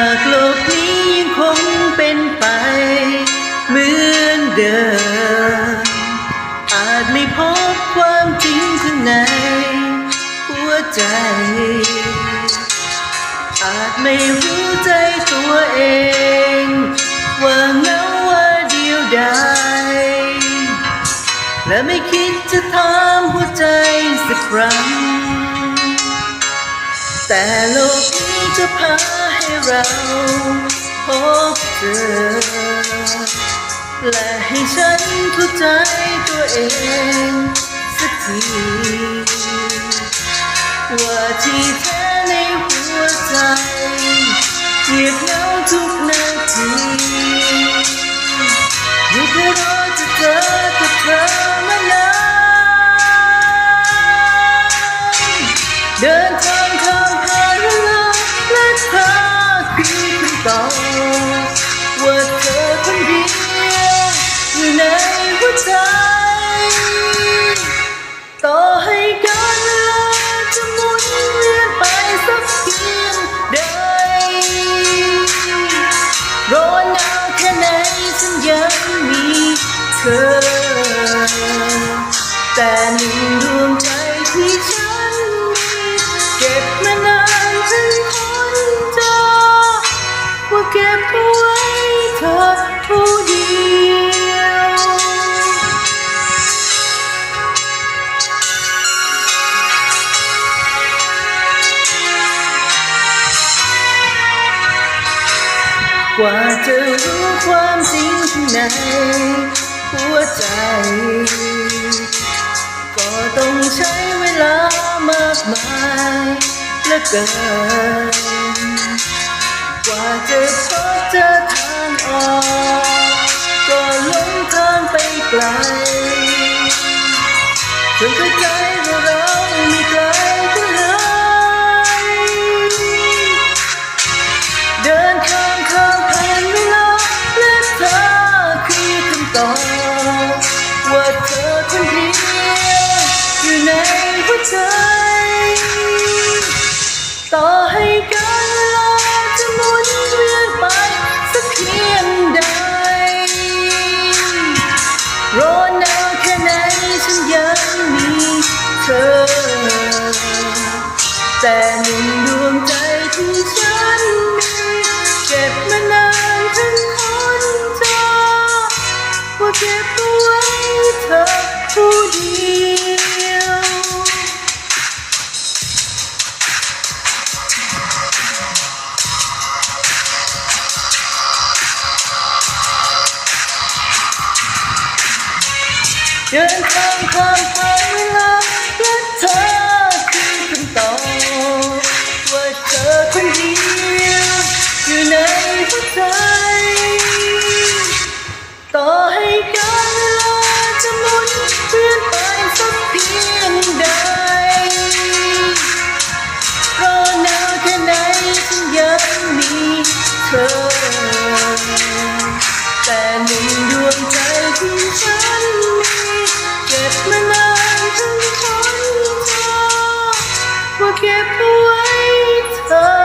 ากโลกนี้ยังคงเป็นไป เหมือนเดิม อาจไม่พบความจริงข้างในหัวใจ อาจไม่รู้ใจตัวเอง ว่าเงาว่าเดียวดายและไม่คิดจะถามหัวใจสักครั้ง แต่โลกนี้จะพาให้เราพบเจอ และให้ฉันเข้าใจตัวเองสักทีว่าที่แท้ในหัวใจ คือคำตว่าเธอคนเดียวอยู่ในหัวใจ ต่อให้การเวลาจะหมุนเวียนไปสักเพียงใดร้อนหนาวแค่ไหนฉันยังมีเธอ แต่หนึ่ง กว่าจะรู้ความจริงข้างในหัวใจ ก็ต้องใช้เวลามากมายเหลือเกิน กว่าจะพบเจอทางออก ก็หลงทางไปไกลจนเข้าใจ เธอ แต่หนึ่งดวงใจที่ฉันมีเก็บมานานถึงคนจอว่าเก็บเอาไว้เธอผู้เดียวเดินทางข้ามผ่านเวลา และเธอคือคำตอบว่าเธอคนเดียวอยู่ในหัวใจต่อให้การเวลาจะหมุนเปลี่ยนไปสักเพียงใดร้อหนาวแค่ไหนฉันยังมีเธอ แต่หนึ่งดวงใจที่ฉันมีเก็บมานานถึงคน keep waiting.